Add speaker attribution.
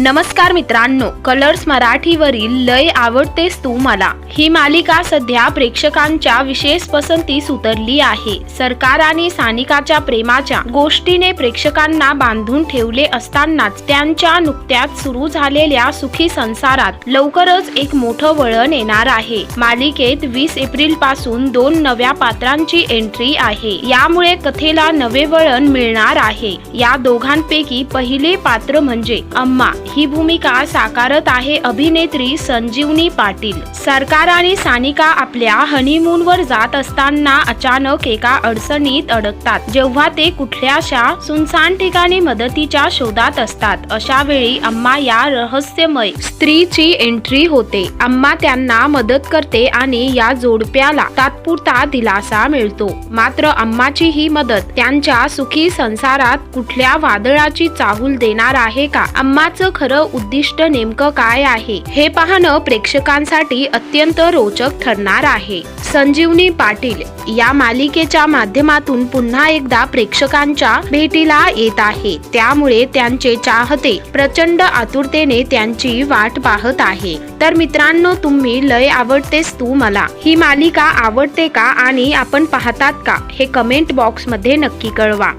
Speaker 1: नमस्कार मित्रांनो कलर्स मराठीवरील लय आवडतेस तू मला. ही मालिका सध्या प्रेक्षकांच्या विशेष पसंतीस उतरली आहे. सरकार आणि सानिकाच्या प्रेमाच्या गोष्टीने प्रेक्षकांना बांधून ठेवले असतानाच त्यांच्या नुकत्याच सुरू झालेल्या सुखी संसारात लवकरच एक मोठं वळण येणार आहे. मालिकेत वीस एप्रिलपासून दोन नव्या पात्रांची एंट्री आहे. यामुळे कथेला नवे वळण मिळणार आहे. या दोघांपैकी पहिले पात्र म्हणजे अम्मा. ही भूमिका साकारत आहे अभिनेत्री संजीवनी पाटील. सरकार आणि सानिका आपल्या हनीमूनवर जात असताना अचानक एका अडचणीत अडकतात. जेव्हा ते कुठल्याशा सुनसान ठिकाणी मदतीच्या शोधात असतात. अशा वेळी अम्मा या रहस्यमय स्त्रीची एंट्री होते. अम्मा त्यांना मदत करते आणि या जोडप्याला तात्पुरता दिलासा मिळतो. मात्र अम्माची ही मदत त्यांच्या सुखी संसारात कुठल्या वादळाची चाहूल देणार आहे का? अम्माचं खरं उद्दिष्ट नेमकं काय आहे? हे पाहणं प्रेक्षकांसाठी अत्यंत रोचक ठरणार आहे. संजीवनी पाटील या मालिकेच्या माध्यमातून पुन्हा एकदा प्रेक्षकांच्या भेटीला येत आहे. त्यामुळे त्यांचे चाहते प्रचंड आतुरतेने त्यांची वाट पाहत आहे. तर मित्रांनो तुम्ही लय आवडतेस तू मला. ही मालिका आवडते का आणि आपण पाहतात का? हे कमेंट बॉक्समध्ये नक्की कळवा.